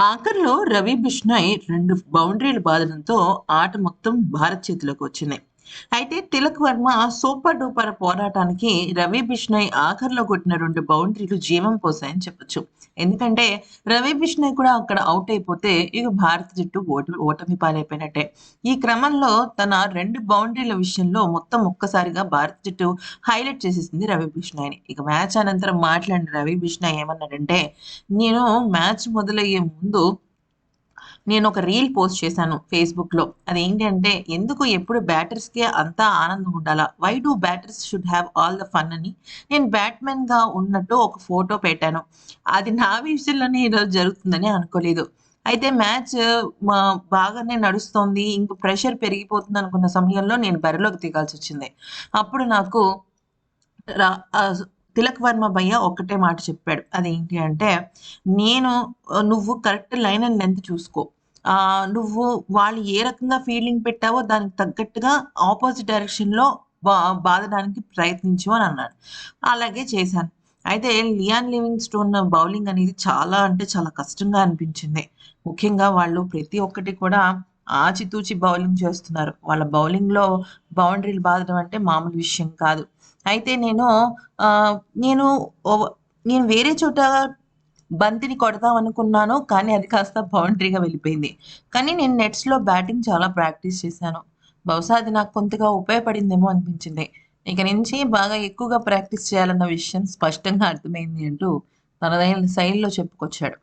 ఆఖరిలో రవి బిష్నాయ్ రెండు బౌండరీలు బాదడంతో ఆట మొత్తం భారత్ చేతిలోకి వచ్చింది. అయితే తిలక్ వర్మ సూపర్ డూపర్ పోరాటానికి రవి బిష్ణయ్ ఆఖరిలో కొట్టిన రెండు బౌండరీలు జీవం పోసాయని చెప్పొచ్చు. ఎందుకంటే రవి బిష్ణయ్ కూడా అక్కడ అవుట్ అయిపోతే ఇక భారత జట్టు ఓటమి ఓటమి పాలైపోయినట్టే. ఈ క్రమంలో తన రెండు బౌండరీల విషయంలో మొత్తం ఒక్కసారిగా భారత జట్టు హైలైట్ చేసేసింది రవి బిష్ణయ్ని ఇక మ్యాచ్ అనంతరం మాట్లాడిన రవి బిష్ణయ్ ఏమన్నాడంటే నేను మ్యాచ్ మొదలయ్యే ముందు నేను ఒక రీల్ పోస్ట్ చేశాను ఫేస్బుక్లో. అదేంటి అంటే ఎందుకు ఎప్పుడు బ్యాటర్స్కే అంతా ఆనందం ఉండాలా? Why do batters should have all the fun అని. నేను బ్యాట్మెన్గా ఉన్నట్టు ఒక ఫోటో పెట్టాను. అది నా విషయంలోనే ఈరోజు జరుగుతుందని అనుకోలేదు. అయితే మ్యాచ్ మా- బాగానే నడుస్తోంది. ఇంక ప్రెషర్ పెరిగిపోతుంది అనుకున్న సమయంలో నేను బరిలోకి దిగాల్సి వచ్చింది. అప్పుడు నాకు రా తిలక్ వర్మ భయ్య ఒక్కటే మాట చెప్పాడు. అదేంటి అంటే నేను నువ్వు కరెక్ట్ లైన్ అండ్ లెంత్ చూసుకో. నువ్వు వాళ్ళు ఏ రకంగా ఫీలింగ్ పెట్టావో దానికి తగ్గట్టుగా ఆపోజిట్ డైరెక్షన్లో బా బాదడానికి ప్రయత్నించు అని అన్నాడు. అలాగే చేశాను. అయితే లియాన్ లివింగ్ స్టోన్ బౌలింగ్ అనేది చాలా అంటే చాలా కష్టంగా అనిపించింది. ముఖ్యంగా వాళ్ళు ప్రతి ఒక్కటి కూడా ఆచితూచి బౌలింగ్ చేస్తున్నారు. వాళ్ళ బౌలింగ్లో బౌండరీలు బాదడం అంటే మామూలు విషయం కాదు. అయితే నేను నేను నేను వేరే చోట బంతిని కొడదాం అనుకున్నాను కానీ అది కాస్త బౌండరీగా వెళ్ళిపోయింది. కానీ నేను నెట్స్లో బ్యాటింగ్ చాలా ప్రాక్టీస్ చేశాను. బహుశా అది నాకు కొంతగా ఉపయోగపడిందేమో అనిపించింది. ఇక నుంచి బాగా ఎక్కువగా ప్రాక్టీస్ చేయాలన్న విషయం స్పష్టంగా అర్థమైంది అంటూ తనదైన శైలిలో చెప్పుకొచ్చాడు.